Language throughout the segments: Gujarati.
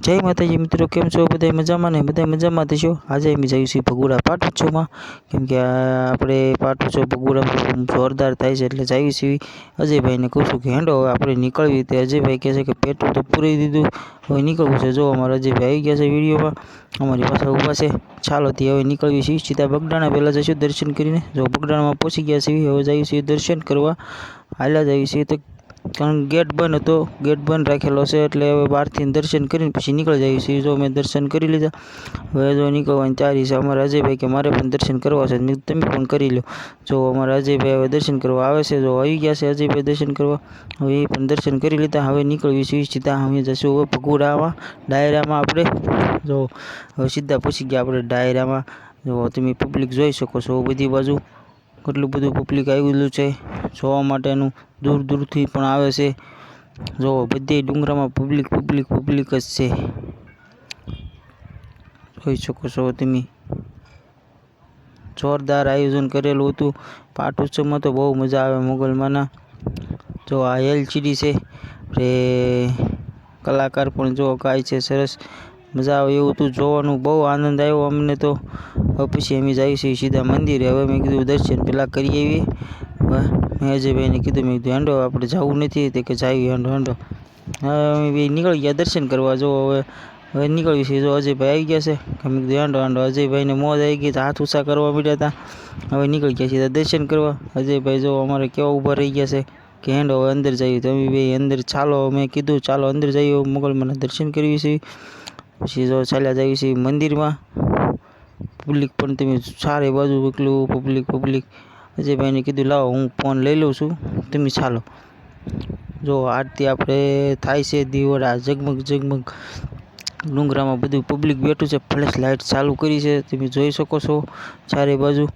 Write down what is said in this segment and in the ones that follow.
જય માતાજી મિત્રો, કેમ છો? બધા મજામાં ને? બધા મજામાં થશો આજે અમે જઈએ છીએ ભગુડા પાટોત્સવમાં કેમ કે આપણે પાટોત્સવ ભગુડામાં જોરદાર થાય છે એટલે જઈએ છીએ. અજયભાઈને કહું છું કે, હેંડો, હવે આપણે નીકળવી તે અજયભાઈ કહે છે કે પેટ્રોલ તો પૂરી દીધું. હવે નીકળવું છે. જો અમારા અજયભાઈ આવી ગયા છે વિડીયોમાં, અમારી પાસે ઊભા છે. ચાલો તે હવે નીકળવી છીએ. સીધા બગડાણા પહેલાં જઈશું દર્શન કરીને. જો બગડાણામાં પહોંચી ગયા છીએ, હવે જઈએ છીએ દર્શન કરવા. હાલ્યા જઈએ છીએ તો કારણ ગેટ બંધ હતો. ગેટ બંધ રાખેલો છે એટલે હવે બહારથી દર્શન કરીને પછી નીકળી જઈએ છીએ. જો મેં દર્શન કરી લીધા, હવે જો નીકળવાની તૈયારી છે અમારા અજયભાઈ કે મારે પણ દર્શન કરવા છે. તમે પણ કરી લો જો અમારા અજયભાઈ હવે દર્શન કરવા આવે છે, જો આવી ગયા છે અજયભાઈ દર્શન કરવા, હવે એ પણ દર્શન કરી લીધા. હવે નીકળવી છીએ સીધા અમે જશું હવે ભગુડામાં, ડાયરામાં આપણે. જો હવે સીધા પૂછી ગયા આપણે ડાયરામાં. જો તમે પબ્લિક જોઈ શકો છો બધી બાજુ. કેટલું બધું પબ્લિક આવેલું છે. જોવા માટેનું દૂર દૂરથી પણ આવે છે. જો, બધે ડુંગરામાં પબ્લિક પબ્લિક પબ્લિક જ છે. જોઈ શકો છો તમે. જોરદાર આયોજન કરેલું હતું. પાટોત્સવમાં તો બહુ મજા આવે મોગલમાંના. જો, આ એલસીડી છે. રે કલાકાર પણ જો ગાય છે, સરસ મજા આવે એવું હતું. જોવાનું બહુ આનંદ આવ્યો અમને તો. પછી અમે જઈએ સીધા મંદિરે. હવે મેં કીધું દર્શન પહેલાં કરી આવીએ. મેં અજયભાઈને કીધું, મેં કીધું, હેંડો, આપણે જવું નથી. તે કે, જાવી, હેંડો હેંડો. હવે અમે બે નીકળી ગયા દર્શન કરવા. જો હવે હવે નીકળ્યું છે. જો અજયભાઈ આવી ગયા છે. કે મેં કીધું, હેંડો હેંડો. અજયભાઈને મોજ આવી ગઈ હાથ ઊંચા કરવા માંડ્યા હતા. હવે નીકળી ગયા સીધા દર્શન કરવા. અજયભાઈ જો અમારે કેવા ઊભા રહી ગયા છે કે, હેંડો, હવે અંદર જઈએ. તો અમે બે અંદર ચાલો. મેં કીધું, ચાલો, અંદર જઈએ. મોગલમાંના દર્શન કરીએ છીએ પછી જો ચાલ્યા જઈએ છીએ મંદિરમાં. પબ્લિક પણ તમે સારી બાજુ એકલું પબ્લિક પબ્લિક અજયભાઈને કીધું, લાવો, હું ફોન લઈ લઉં છું. તમે ચાલો. જો આરતી આપણે થાય છે દીવડા ઝગમગ ઝગમગ. ડુંગરામાં બધું પબ્લિક બેઠું છે ફ્લેશ લાઇટ ચાલુ કરી છે. તમે જોઈ શકો છો ચારે બાજુ.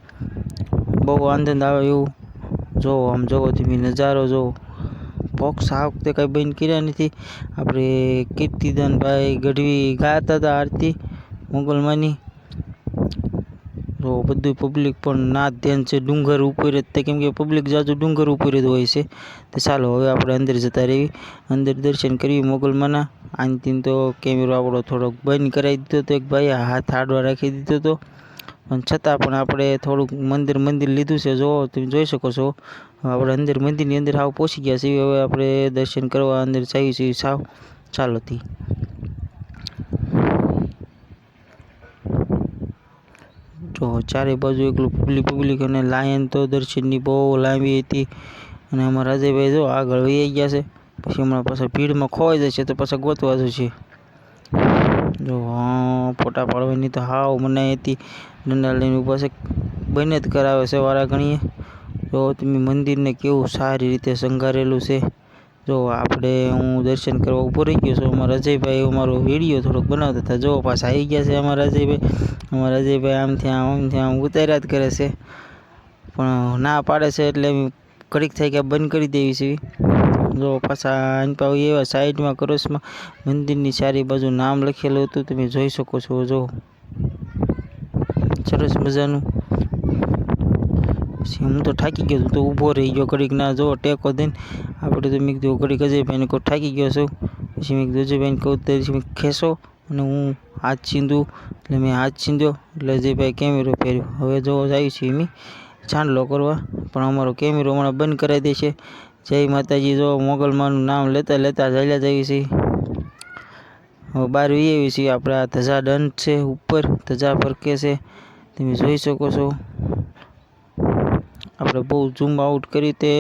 બહુ આનંદ આવે એવું. જો આમ જોવો, તમે નજારો જો. બોક્સ આ વખતે કાંઈ બંધ કર્યા નથી. આપણે કીર્તિદાનભાઈ ગઢવી ગાતા હતા આરતી, મોગલમાની. તો બધું પબ્લિક પણ ના ધ્યાન છે. ડુંગર ઉપર જ તે કેમ કે પબ્લિક જાજુ ડુંગર ઉપર જ હોય છે. તો ચાલો હવે આપણે અંદર જતા રહીએ. અંદર દર્શન કરીએ મોગલમાંના આનથી તો કેમેરો આપણો થોડોક બંધ કરાવી દીધો હતો એક ભાઈએ હાથ આડવા રાખી દીધો હતો પણ છતાં પણ આપણે થોડુંક મંદિર મંદિર લીધું છે. જો તમે જોઈ શકો છો. આપણે અંદર મંદિરની અંદર સાવ પહોંચી ગયા છીએ. હવે આપણે દર્શન કરવા અંદર જઈએ છીએ સાવ. ચાલો જો ચારે બાજુ એકલું પબ્લિક પબ્લિક અને લાયન તો દર્શનની બહુ લાંબી હતી. અને અમારા રાજાભાઈ જો આગળ વહી ગયા છે. પછી હમણાં પાછા ભીડમાં ખોવાઈ જશે તો પાછા ગોતવા જશે. જો, હા, ફોટા પાડવાની તો હાવ મનાઈ હતી. ડંડા લઈને ઊભા છે. બંને જ કરાવે છે વારા ઘણીએ જો, તમે મંદિરને કેવું સારી રીતે શણગારેલું છે. જો આપણે હું દર્શન કરવા ઊભો રહી ગયો છું, અમારા અજયભાઈ અમારો વીડિયો થોડોક બનાવતા હતા. જો પાછા આવી ગયા છે અમારા અજયભાઈ. અમારા અજયભાઈ આમ ત્યાં આમ ઉતાર્યા જ કરે છે. પણ ના પાડે છે એટલે ઘડીક થઈ ગયા બંધ કરી દેવી છે. જો પાછા આની એવા સાઈડમાં ક્રોસમાં મંદિરની ચારે બાજુ નામ લખેલું હતું, તમે જોઈ શકો છો. જો સરસ મજાનું પછી હું તો થાકી ગયો તો ઊભો રહી ગયો ઘડીક. ના, જો, ટેકો દઈને આપણે તો મેં કીધું ઘડીક અજયભાઈને કહું, થાકી ગયો છું. પછી મેં કીધું અજયભાઈને કહું. તો મેં ખેંચો અને હું હાથ છીંદું. એટલે મેં હાથ છીંદ્યો, એટલે અજયભાઈ કેમેરો પહેર્યો હવે જો જાય છે મેં છાંડલો કરવા. પણ અમારો કેમેરો હમણાં બંધ કરાવી દે છે. જય માતાજી, જો, મોગલમાનું નામ લેતા લેતા ચાલ્યા જઈએ છીએ. હવે બહાર એવી છીએ. આપણે આ ધજા દંડ છે, ઉપર ધજા ફરકે છે. તમે જોઈ શકો છો. આપણે બહુ ઝૂમ આઉટ કરી તે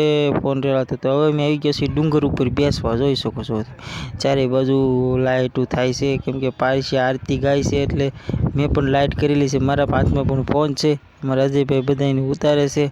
ફોન રેલાતો તો હવે મેં આવી ગયા છીએ ડુંગર ઉપર બેસવા, જોઈ શકો છો. ચારે બાજુ લાઇટો થાય છે. કેમ કે પારસી આરતી ગાય છે, એટલે મેં પણ લાઇટ કરેલી છે. મારા હાથમાં પણ ફોન છે. મારા અજયભાઈ બધાને ઉતારે છે.